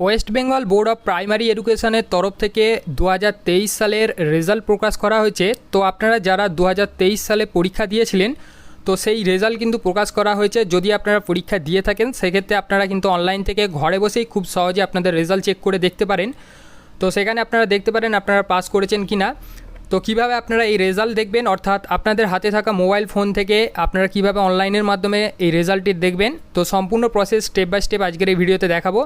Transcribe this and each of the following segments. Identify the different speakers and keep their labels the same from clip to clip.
Speaker 1: West Bengal board of primary এডুকেশনের তরফ থেকে দু হাজার তেইশ সালের রেজাল্ট প্রকাশ করা হয়েছে। তো আপনারা যারা দু হাজার তেইশ সালে পরীক্ষা দিয়েছিলেন, তো সেই রেজাল্ট কিন্তু প্রকাশ করা হয়েছে। যদি আপনারা পরীক্ষা দিয়ে থাকেন, সেক্ষেত্রে আপনারা কিন্তু অনলাইন থেকে ঘরে বসেই খুব সহজে আপনাদের রেজাল্ট চেক করে দেখতে পারেন। তো সেখানে আপনারা দেখতে পারেন আপনারা পাস করেছেন কি না তো কীভাবে আপনারা এই রেজাল্ট দেখবেন, অর্থাৎ আপনাদের হাতে থাকা মোবাইল ফোন থেকে আপনারা কীভাবে অনলাইনের মাধ্যমে এই রেজাল্টটি দেখবেন। তো সম্পূর্ণ প্রসেস স্টেপ বাই স্টেপ আজকের এই ভিডিওতে দেখাবো।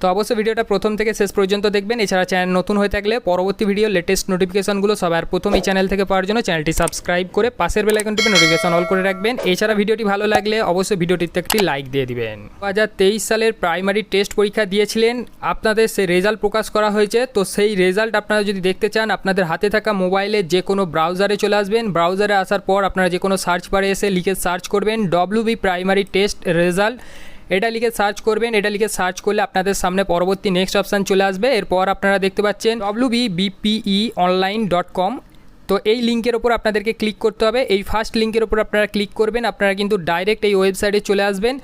Speaker 1: তো অবশ্যই ভিডিওটা প্রথম থেকে শেষ পর্যন্ত দেখবেন। এছাড়া চ্যানেল নতুন হয়ে থাকলে পরবর্তী ভিডিও লেটেস্ট নোটিফিকেশনগুলো সবার প্রথম এই চ্যানেল থেকে পাওয়ার জন্য চ্যানেলটি সাবস্ক্রাইব করে পাশের বেল আইকনটিতে নোটিফিকেশন অল করে রাখবেন। এছাড়া ভিডিওটি ভালো লাগলে অবশ্যই ভিডিওটিতে একটি লাইক দিয়ে দিবেন। দু হাজার তেইশ সালের প্রাইমারি টেস্ট পরীক্ষা দিয়েছিলেন। আপনাদের সেই রেজাল্ট প্রকাশ করা হয়েছে। তো সেই রেজাল্ট আপনারা যদি দেখতে চান, আপনাদের হাতে থাকা মোবাইলে যে কোনো ব্রাউজারে চলে আসবেন। ব্রাউজারে আসার পর আপনারা যে কোনো সার্চ বারে এসে লিখে সার্চ করবেন W B primary test result এটা লিখে সার্চ করবেন, এটা লিখে সার্চ করলে আপনাদের সামনে পরবর্তী নেক্সট অপশান চলে আসবে। এরপর আপনারা দেখতে পাচ্ছেন W BPE online dot com তো এই লিঙ্কের ওপর আপনাদেরকে ক্লিক করতে হবে। এই ফার্স্ট লিঙ্কের ওপর আপনারা ক্লিক করবেন, আপনারা কিন্তু ডাইরেক্ট এই ওয়েবসাইটে চলে আসবেন।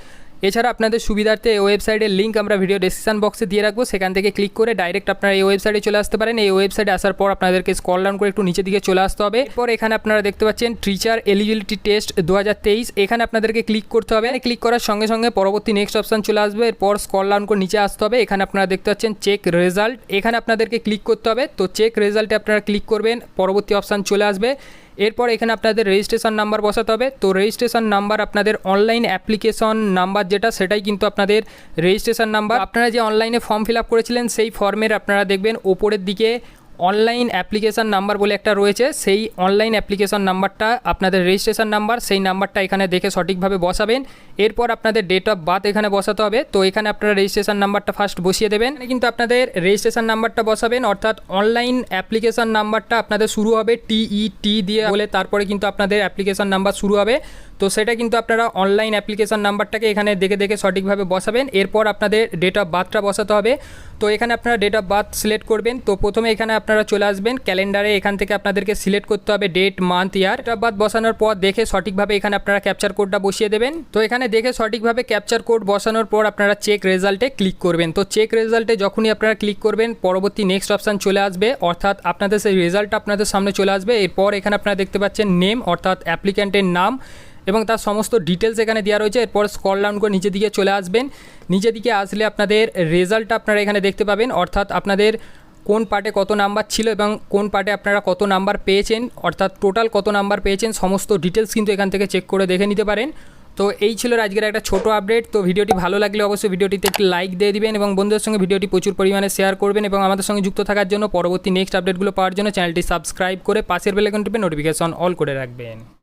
Speaker 1: এছাড়া আপনাদের সুবিধার্থে এই ওয়েবসাইটের লিঙ্ক আমরা ভিডিও ডেসক্রিপশন বক্সে দিয়ে রাখব। সেখান থেকে ক্লিক করে ডাইরেক্ট আপনারা এই ওয়েবসাইটে চলে আসতে পারেন। এই ওয়েবসাইটে আসার পর আপনাদেরকে স্কল ডাউন করে একটু নিচের দিকে চলে আসতে হবে। এরপর এখানে আপনারা দেখতে পাচ্ছেন টিচার এলিজিবিলিটি টেস্ট দু হাজার তেইশ। এখানে আপনাদেরকে ক্লিক করতে হবে। ক্লিক করার সঙ্গে সঙ্গে পরবর্তী নেক্সট অপশন চলে আসবে। এরপর স্কল ডাউন করে নিচে আসতে হবে। এখানে আপনারা দেখতে পাচ্ছেন চেক রেজাল্ট এখানে আপনাদেরকে ক্লিক করতে হবে। তো চেক রেজাল্টে আপনারা ক্লিক করবেন। পরবর্তী অপশান চলে আসবে। এরপর এখানে আপনাদের রেজিস্ট্রেশন নাম্বার বসাতে হবে। তো রেজিস্ট্রেশন নাম্বার আপনাদের অনলাইন অ্যাপ্লিকেশন নাম্বার যেটা, সেটাই কিন্তু আপনাদের রেজিস্ট্রেশন নাম্বার আপনারা যে অনলাইনে ফর্ম ফিল আপ করেছিলেন, সেই ফর্মের আপনারা দেখবেন, ওপরের দিকে অনলাইন অ্যাপ্লিকেশান নাম্বার বলে একটা রয়েছে, সেই অনলাইন অ্যাপ্লিকেশন নাম্বারটা আপনাদের রেজিস্ট্রেশন নাম্বার সেই নাম্বারটা এখানে দেখে সঠিকভাবে বসাবেন। এরপর আপনাদের ডেট অফ বার্থ এখানে বসাতে হবে। তো এখানে আপনারা রেজিস্ট্রেশন নাম্বারটা ফার্স্ট বসিয়ে দেবেন। কিন্তু আপনাদের রেজিস্ট্রেশন নাম্বারটা বসাবেন, অর্থাৎ অনলাইন অ্যাপ্লিকেশন নাম্বারটা আপনাদের শুরু হবে টিই টি দিয়ে বলে, তারপরে কিন্তু আপনাদের অ্যাপ্লিকেশন নাম্বার শুরু হবে। তো সেটা কিন্তু আপনারা অনলাইন অ্যাপ্লিকেশন নাম্বারটাকে এখানে দেখে দেখে সঠিকভাবে বসাবেন। এরপর আপনাদের ডেট অফ বার্থটা বসাতে হবে। তো এখানে আপনারা ডেট অফ বার্থ সিলেক্ট করবেন। তো প্রথমে এখানে আপনারা চলে আসবেন। ক্যালেন্ডারে এখান থেকে আপনাদেরকে সিলেক্ট করতে হবে ডেট, মান্থ, ইয়ার। অফ বসানোর পর দেখে সঠিকভাবে এখানে আপনারা ক্যাপচার কোডটা বসিয়ে দেবেন। তো এখানে দেখে সঠিকভাবে ক্যাপচার কোড বসানোর পর আপনারা চেক রেজাল্টে ক্লিক করবেন। তো চেক রেজাল্টে যখনই আপনারা ক্লিক করবেন, পরবর্তী নেক্সট অপশান চলে আসবে। অর্থাৎ আপনাদের সেই রেজাল্টটা আপনাদের সামনে চলে আসবে। এরপর এখানে আপনারা দেখতে পাচ্ছেন নেম, অর্থাৎ অ্যাপ্লিক্যান্টের নাম এবং তার সমস্ত ডিটেলস এখানে দেওয়া রয়েছে। এরপর স্কল ডাউন করে নিচের দিকে চলে আসবেন। নিচের দিকে আসলে আপনাদের রেজাল্টটা আপনারা এখানে দেখতে পাবেন। অর্থাৎ আপনাদের কোন পার্টে কত নাম্বার ছিল এবং কোন পার্টে আপনারা কত নাম্বার পেয়েছেন, অর্থাৎ টোটাল কত নাম্বার পেয়েছেন, সমস্ত ডিটেলস কিন্তু এখান থেকে চেক করে দেখে নিতে পারেন। তো এই ছিল আজকের একটা ছোট আপডেট। তো ভিডিওটি ভালো লাগলে অবশ্যই ভিডিওটিতে একটি লাইক দিয়ে দিবেন এবং বন্ধুদের সঙ্গে ভিডিওটি প্রচুর পরিমাণে শেয়ার করবেন এবং আমাদের সঙ্গে যুক্ত থাকার জন্য পরবর্তী নেক্সট আপডেটগুলো পাওয়ার জন্য চ্যানেলটি সাবস্ক্রাইব করে পাশের বেলাইকন টিপে নোটিফিকেশন অল করে রাখবেন।